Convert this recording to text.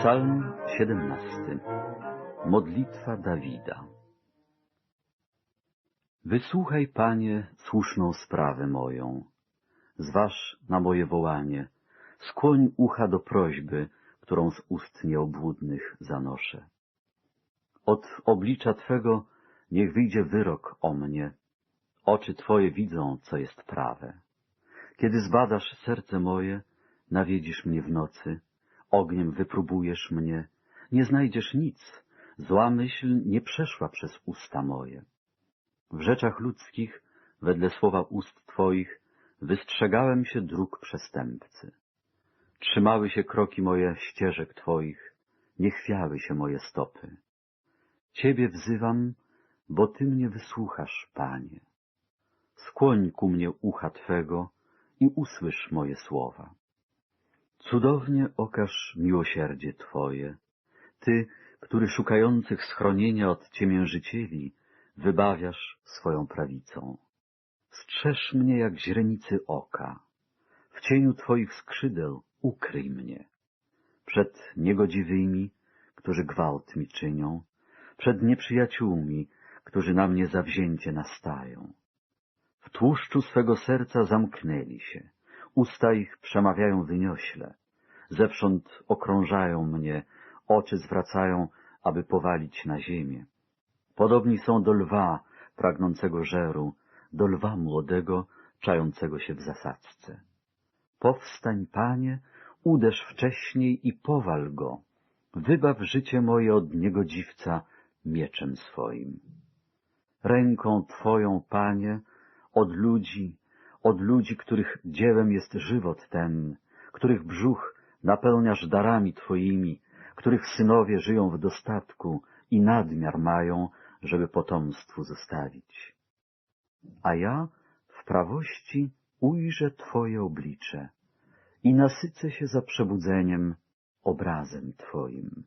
Psalm 17. Modlitwa Dawida. Wysłuchaj, Panie, słuszną sprawę moją. Zważ na moje wołanie. Skłoń ucha do prośby, którą z ust nieobłudnych zanoszę. Od oblicza Twego niech wyjdzie wyrok o mnie. Oczy Twoje widzą, co jest prawe. Kiedy zbadasz serce moje, nawiedzisz mnie w nocy, ogniem wypróbujesz mnie, nie znajdziesz nic, zła myśl nie przeszła przez usta moje. W rzeczach ludzkich, wedle słowa ust Twoich, wystrzegałem się dróg przestępcy. Trzymały się kroki moje ścieżek Twoich, nie chwiały się moje stopy. Ciebie wzywam, bo Ty mnie wysłuchasz, Panie. Skłoń ku mnie ucha Twego i usłysz moje słowa. Cudownie okaż miłosierdzie Twoje, Ty, który szukających schronienia od ciemiężycieli wybawiasz swoją prawicą. Strzeż mnie jak źrenicy oka, w cieniu Twoich skrzydeł ukryj mnie. Przed niegodziwymi, którzy gwałt mi czynią, przed nieprzyjaciółmi, którzy na mnie zawzięcie nastają. W tłuszczu swego serca zamknęli się, usta ich przemawiają wyniośle, zewsząd okrążają mnie, oczy zwracają, aby powalić na ziemię. Podobni są do lwa pragnącego żeru, do lwa młodego, czającego się w zasadzce. Powstań, Panie, uderz wcześniej i powal go, wybaw życie moje od niegodziwca mieczem swoim. Ręką Twoją, Panie, od ludzi, od ludzi, których dziełem jest żywot ten, których brzuch napełniasz darami Twoimi, których synowie żyją w dostatku i nadmiar mają, żeby potomstwu zostawić. A ja w prawości ujrzę Twoje oblicze i nasycę się za przebudzeniem obrazem Twoim.